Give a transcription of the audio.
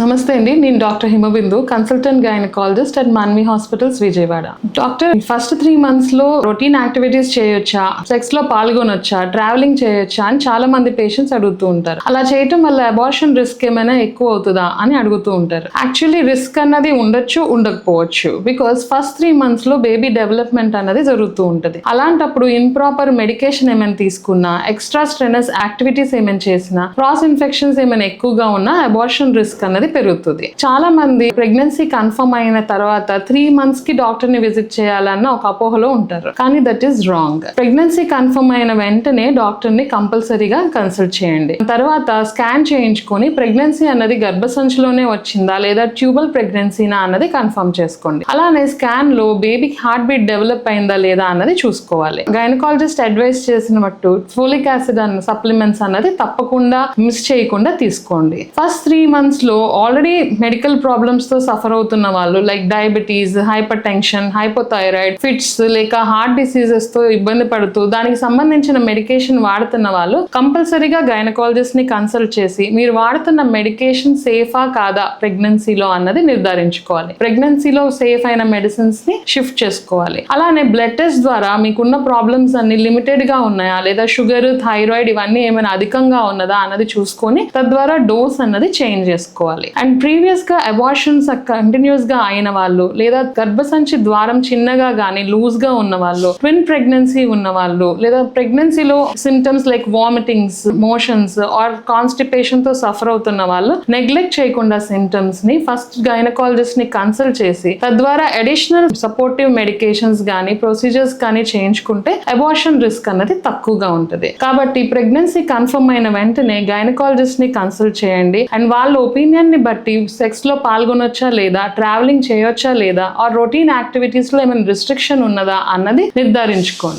నమస్తే అండి నేను doctor Himabindu consultant gynaecologist at Manvi hospitals Vijayawada. Doctor first three మంత్స్లో రొటీన్ యాక్టివిటీస్ చేయొచ్చా? సెక్స్లో పాల్గొనొచ్చా? ట్రావెలింగ్ చేయొచ్చా? అని చాలా మంది పేషెంట్స్ అడుగుతూ ఉంటారు. అలా చేయటం వల్ల అబార్షన్ రిస్క్ ఏమైనా ఎక్కువ అవుతుందా? అని అడుగుతూ ఉంటారు. యాక్చువల్లీ రిస్క్ అన్నది ఉండొచ్చు ఉండకపోవచ్చు. బికాస్ ఫస్ట్ త్రీ మంత్స్లో బేబీ డెవలప్మెంట్ అన్నది జరుగుతూ ఉంటుంది. అలాంటప్పుడు ఇంప్రాపర్ మెడికేషన్ ఏమైనా తీసుకున్నా ఎక్స్ట్రా స్ట్రెనస్ యాక్టివిటీస్ ఏమైనా చేసినా క్రాస్ ఇన్ఫెక్షన్స్ ఏమైనా ఎక్కువగా ఉన్నా అబార్షన్ రిస్క్ అన్నది పెరుగుతుంది. చాలా మంది ప్రెగ్నెన్సీ కన్ఫర్మ్ అయిన తర్వాత త్రీ మంత్స్కి డాక్టర్ని విజిట్ చేయాలన్న ఒక అపోహలో ఉంటారు. కానీ that is wrong pregnancy confirm అయిన వెంటనే డాక్టర్ని కంపల్సరీగా కన్సల్ట్ చేయండి. తర్వాత స్కాన్ చేయించుకొని ప్రెగ్నెన్సీ అన్నది గర్భసంచిలోనే వచ్చిందా లేదా ట్యూబల్ ప్రెగ్నెన్సీనా అన్నది కన్ఫర్మ్ చేసుకోండి. అలానే స్కాన్లో బేబీకి హార్ట్ బీట్ డెవలప్ అయిందా లేదా అన్నది చూసుకోవాలి. గైనకాలజిస్ట్ అడ్వైస్ చేసిన మట్టు ఫోలిక్ యాసిడ్ అన్న సప్లిమెంట్స్ అన్నది తప్పకుండా మిస్ చేయకుండా తీసుకోండి. ఫస్ట్ త్రీ మంత్స్లో ఆల్రెడీ మెడికల్ ప్రాబ్లమ్స్తో సఫర్ అవుతున్న వాళ్ళు like diabetes hypertension hypothyroid fits లేక హార్ట్ డిసీజెస్తో ఇబ్బంది పడుతూ దానికి సంబంధించిన మెడికేషన్ వాడుతున్న వాళ్ళు కంపల్సరీగా గైనకాలజిస్ట్ని కన్సల్ట్ చేసి మీరు వాడుతున్న మెడికేషన్ సేఫా కాదా ప్రెగ్నెన్సీలో అన్నది నిర్ధారించుకోవాలి. ప్రెగ్నెన్సీలో సేఫ్ అయిన మెడిసిన్స్ని షిఫ్ట్ చేసుకోవాలి. అలానే బ్లడ్ టెస్ట్ ద్వారా మీకున్న ప్రాబ్లమ్స్ అన్ని లిమిటెడ్గా ఉన్నాయా లేదా షుగర్ థైరాయిడ్ ఇవన్నీ ఏమైనా అధికంగా ఉన్నదా అన్నది చూసుకొని తద్వారా డోస్ అన్నది చేంజ్ చేసుకోవాలి. అండ్ ప్రీవియస్గా అబార్షన్స్ కంటిన్యూస్గా అయిన వాళ్ళు లేదా గర్భసంచి ద్వారం చిన్నగా గానీ లూజ్గా ఉన్న వాళ్ళు ట్విన్ ప్రెగ్నెన్సీ ఉన్న వాళ్ళు లేదా ప్రెగ్నెన్సీలో symptoms like vomitings motions or కాన్స్టిపేషన్తో suffer అవుతున్న వాళ్ళు నెగ్లెక్ట్ చేయకుండా సిమ్టమ్స్ని ఫస్ట్ గైనకాలజిస్ట్ని కన్సల్ట్ చేసి తద్వారా అడిషనల్ సపోర్టివ్ మెడికేషన్స్ కానీ ప్రొసీజర్స్ కానీ చేయించుకుంటే అబార్షన్ రిస్క్ అన్నది తక్కువగా ఉంటుంది. కాబట్టి ప్రెగ్నెన్సీ కన్ఫర్మ్ అయిన వెంటనే గైనకాలజిస్ట్ని కన్సల్ట్ చేయండి. అండ్ వాళ్ళ ఒపీనియన్ని బట్టి సెక్స్లో పాల్గొనొచ్చా లేదా ట్రావెలింగ్ చేయొచ్చా లేదా ఆ రొటీన్ యాక్టివిటీస్లో ఏమైనా రిస్ట్రిక్షన్ ఉన్నదా అన్నది నిర్ధారించుకోండి.